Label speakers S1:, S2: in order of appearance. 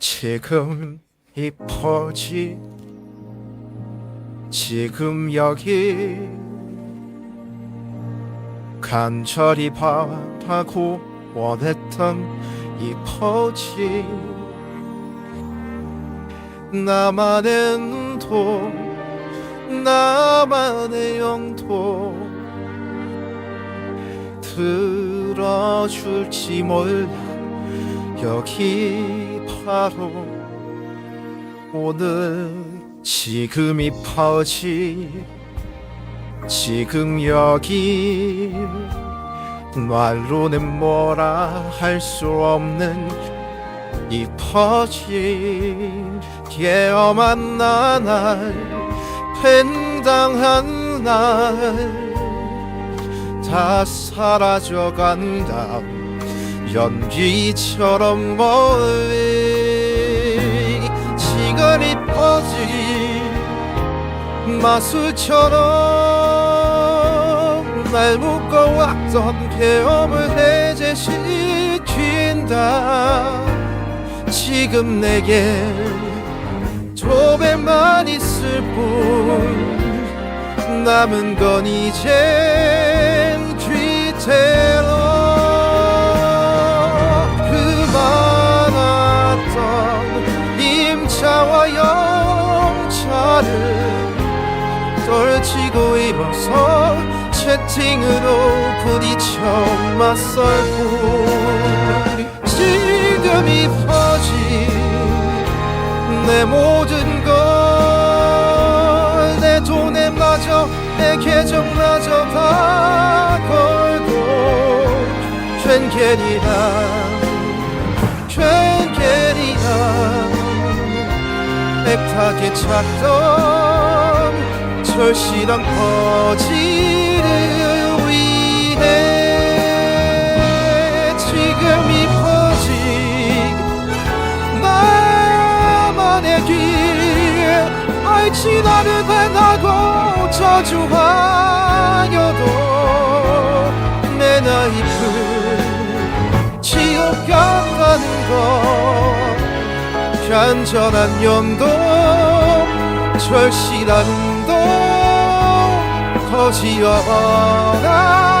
S1: 지금 이 퍼지. 지금 여기 간절히 바라고 원했던 이 퍼지. 나만의 눈도 나만의 영도 들어줄지 몰라. 여기 바로 오늘 지금이 퍼지 지금 여기 말로는 뭐라 할 수 없는 이 퍼진 깨어만 나날 팽당한 날 다 사라져간다 연기처럼 멀리 시간이 퍼지 마술처럼 날 묶어왔던 계엄을 해제시킨다. 지금 내게 조배만 있을 뿐 남은 건 이젠 뒤태 떨치고 일어서 채팅으로 부딪혀 맞설 뿐 지금이 퍼진 내 모든 걸내 돈에 마저 내 계정마저 다 걸고 괜게리나 괜게리나 애타게 찾던 절실한 퍼지를 위해 지금 이 퍼지 나만의 길. 알지 나를 변하고 저주하여도 내 나이프 지옥 같다는 것 간절한 염도 절실한 지어나고